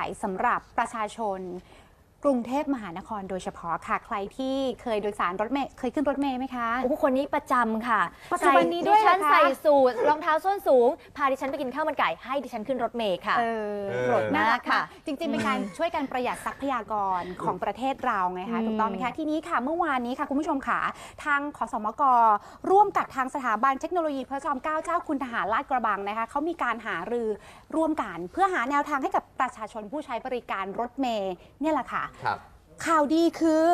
ญ่สำหรับประชาชน กรุงเทพมหานครโดยเฉพาะค่ะ ใครที่เคยโดยสารรถเมล์เคยขึ้นรถเมล์ไหมคะ โอ้โหคนนี้ประจำค่ะปัจจุบันนี้ด้วยดิฉันเหรอคะใส่สูทรองเท้าส้นสูง พาดิฉันไปกินข้าวมันไก่ให้ดิฉันขึ้นรถเมล์ค่ะ เออเออโปรดมากค่ะค่ะ จริงๆ เป็นการช่วยกันประหยัดทรัพยากรของประเทศเราไงคะ อืม ถูกต้องไหมคะ ทีนี้ค่ะ เมื่อวานนี้ค่ะ คุณผู้ชมค่ะ ทางขสมก ร่วมกับทางสถาบันเทคโนโลยีพระจอมเกล้าเจ้าคุณทหารลาดกระบังนะคะเขามีการหารือร่วมกัน เพื่อหาแนวทางให้กับประชาชนผู้ใช้บริการรถเมย์เนี่ยแหละค่ะครับ ข่าวดีคือ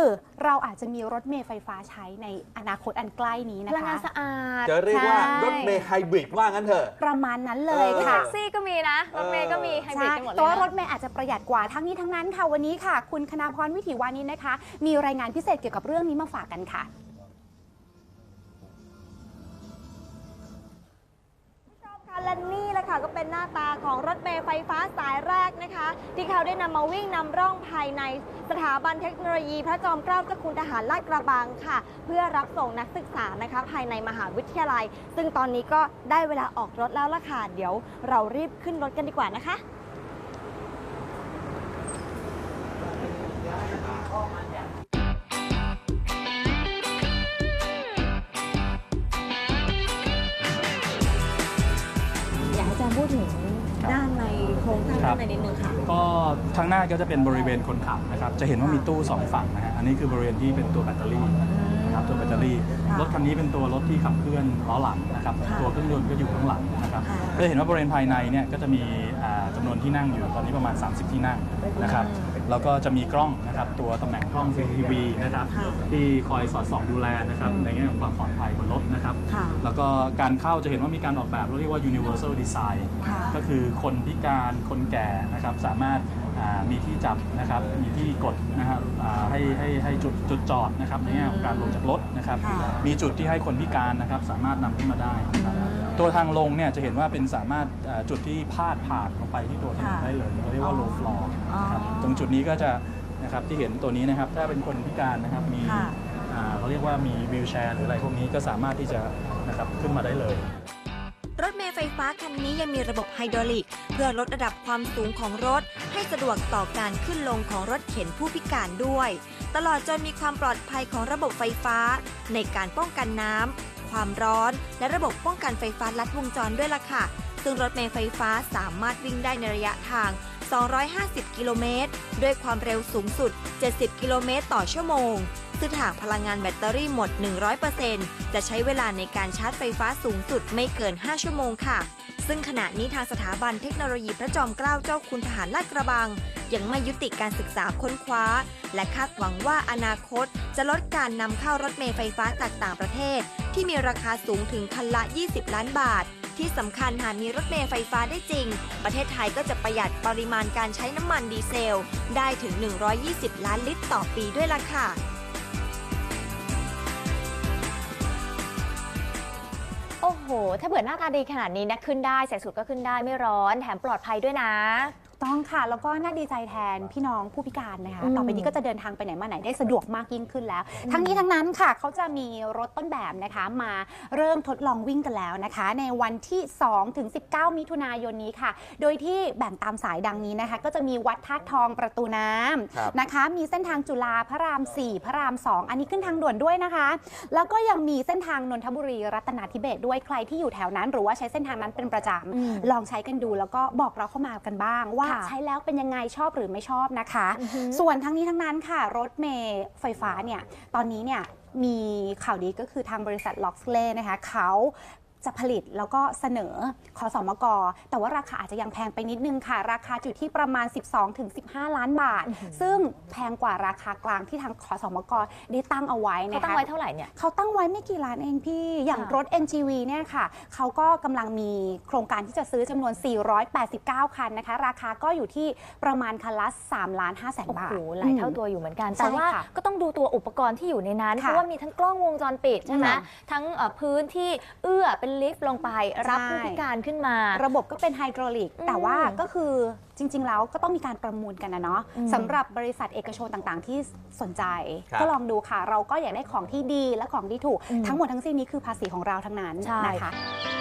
เราอาจจะมีรถเมล์ไฟฟ้าใช้ในอนาคตอันใกล้นี้พนะลังงาคะ นสะอาดจะเรียกว่าใช่รถเมย์ไฮบริดว่างั้นเถอะ ประมาณนั้นเลยเออค่ะแท็กซี่ก็มีนะ รถเมย์ก็มีไฮบริดกันหมดเลยแต่ว่ารนะถเมล์อาจจะประหยัดกว่าทั้งนี้ทั้งนั้นค่ะ วันนี้ค่ะ คุณคณาพรวิถีวานิชนะคะ มีรายงานพิเศษเกี่ยวกับเรื่องนี้มาฝากกันค่ะค่ะ เป็นหน้าตาของรถเมล์ไฟฟ้าสายแรกนะคะ ที่เขาได้นำมาวิ่งนำร่องภายในสถาบันเทคโนโลยี พระจอมเกล้าเจ้าคุณทหารลาดกระบังค่ะ เพื่อรับส่งนักศึกษานะคะ ภายในมหาวิทยาลัย ซึ่งตอนนี้ก็ได้เวลาออกรถแล้วล่ะค่ะ เดี๋ยวเรารีบขึ้นรถกันดีกว่านะคะ ถึงครับด้านในโครงสร้างครับด้านในนิดนึงค่ะ ก็ทางหน้าก็จะเป็นบริเวณคนขับนะครับ จะเห็นว่ามีตู้สองฝั่งนะฮะ อันนี้คือบริเวณที่เป็นตัวแบตเตอรี่นะครับ ตัวแบตเตอรี่ค่ะรถคันนี้เป็นตัวรถที่ขับเคลื่อนล้อหลังนะครับค่ะตัวเครื่องยนต์ก็อยู่ข้างหลังนะครับค่ะก็จะเห็นว่าบริเวณภายในเนี่ยก็จะมีอ่า จำานวนที่นั่งอยู่ตอนนี้ประมาณ 30 ที่นั่งนะครับแล้วก็จะมีกล้องนะครับตัวตำแหน่งกล้อง CCTV นะครับค่ะที่คอยสอดส่องดูแลนะครับในแง่ของความปลอดภัยบนรถนะครับค่ะแล้วก็การเข้าจะเห็นว่ามีการออกแบบเราเรียกว่า universal design ค่ะก็คือคนพิการคนแก่นะครับสามารถอ่ามีที่จับนะครับ มีที่กดนะครับอ่าให้ให้ให้จุดจุดจอดนะครับในแง่ของการลงจากรถนะครับค่ะมีจุดที่ให้คนพิการนะครับสามารถนำขึ้นมาได้นะครับ ตัวทางลงเนี่ยจะเห็นว่าเป็นสามารถอ่าจุดที่พาดผ่านลงไปที่ตัวถนนค่ะได้เลยเราเรียกว่า low floor อ๋อนะครับตรงจุดนี้ก็จะนะครับที่เห็นตัวนี้นะครับถ้าเป็นคนพิการนะครับมีค่ะ อ่าเขาเรียกว่ามีวิวแชร์หรืออะไรพวกนี้ก็สามารถที่จะนะครับขึ้นมาได้เลย รถเมล์ไฟฟ้าคันนี้ยังมีระบบไฮดรอลิก เพื่อลดระดับความสูงของรถ ให้สะดวกต่อการขึ้นลงของรถเข็นผู้พิการด้วย ตลอดจนมีความปลอดภัยของระบบไฟฟ้า ในการป้องกันน้ำ ความร้อน และระบบป้องกันไฟฟ้าลัดวงจรด้วยล่ะค่ะ ซึ่งรถเมล์ไฟฟ้าสามารถวิ่งได้ในระยะทาง 250 กิโลเมตร ด้วยความเร็วสูงสุด 70 กิโลเมตรต่อชั่วโมง ซึ่งหากพลังงานแบตเตอรี่หมด 100%จะใช้เวลาในการชาร์จไฟฟ้าสูงสุดไม่เกิน 5 ชั่วโมงค่ะ ซึ่งขณะนี้ทางสถาบันเทคโนโลยีพระจอมเกล้าเจ้าคุณทหารลาดกระบัง ยังไม่ยุติการศึกษาค้นคว้า และคาดหวังว่าอนาคต จะลดการนำเข้ารถเมล์ไฟฟ้าจากต่างประเทศ ที่มีราคาสูงถึงคันละ 20 ล้านบาทที่สำคัญหากมีรถเมล์ไฟฟ้าได้จริง ประเทศไทยก็จะประหยัดปริมาณการใช้น้ำมันดีเซล ได้ถึง 120 ล้านลิตรต่อปีด้วยล่ะค่ะ โอ้โห ถ้าเบื่อหน้าตาดีขนาดนี้นะขึ้นได้ใส่สูทก็ขึ้นได้ไม่ร้อนแถมปลอดภัยด้วยนะ ต้องค่ะ แล้วก็น่าดีใจแทนพี่น้องผู้พิการนะคะอืมต่อไปนี้ก็จะเดินทางไปไหนมาไหนได้สะดวกมากยิ่งขึ้นแล้ว ทั้งนี้ทั้งนั้นค่ะเขาจะมีรถต้นแบบนะคะ มาเริ่มทดลองวิ่งกันแล้วนะคะ ในวันที่ 2 ถึง 19 มิถุนายนนี้ค่ะ โดยที่แบ่งตามสายดังนี้นะคะ ก็จะมีวัดท่าตุทองประตูน้ครับำนะคะ มีเส้นทางจุฬาพระราม 4 พระราม 2 อันนี้ขึ้นทางด่วนด้วยนะคะ แล้วก็ยังมีเส้นทางนนทบุรีรัตนาธิเบศด้วยใครที่อยู่แถวนั้น หรือว่าใช้เส้นทางนั้นเป็นประจำอืมลองใช้กันดูแล้วก็บอกเราเข้ามากันบ้างว่าค่ะใช้แล้วเป็นยังไงชอบหรือไม่ชอบนะคะอือฮึส่วนทั้งนี้ทั้งนั้นค่ะ รถเมย์ไฟฟ้าเนี่ยตอนนี้เนี่ยมีข่าวดีก็คือทางบริษัทล็อกสเล่นะคะเขา จะผลิตแล้วก็เสนอขอสมก แต่ว่าราคาอาจจะยังแพงไปนิดนึงค่ะ ราคาจุดที่ประมาณ 12-15 ล้านบาท ซึ่งแพงกว่าราคากลางที่ทางขอสมกได้ตั้งเอาไว้เขานะคะตั้งไว้เท่าไหร่เนี่ยเขาตั้งไว้ไม่กี่ล้านเองพี่ อย่างค่ะรถ NGV เนี่ยค่ะเขาก็กำลังมีโครงการที่จะซื้อจำนวน 489 คันนะคะ ราคาก็อยู่ที่ประมาณคันละ3ล้าน5แสนโอ้บาโหทหลายเท่าตัวอยู่เหมือนกันใช่แต่ว่าค่ะก็ต้องดูตัวอุปกรณ์ที่อยู่ในนั้นค่ะเพราะว่ามีทั้งกล้องวงจรปิดใช่ไหมค่ะทั้งเอ่อพื้นที่เอื้อเป็นลิฟต์ลงไปรับผู้พิการขึ้นมา ระบบก็เป็นไฮดรอลิกอืมแต่ว่าก็คือจริง ๆ แล้วก็ต้องมีการประมูลกันนะเนาะอืมสำหรับบริษัทเอกชนต่างๆ ที่สนใจครับก็ลองดูค่ะ เราก็อยากได้ของที่ดีและของที่ถูกอืมทั้งหมดทั้งสิ้นนี้คือภาษีของเราทั้งนั้นใช่นะคะค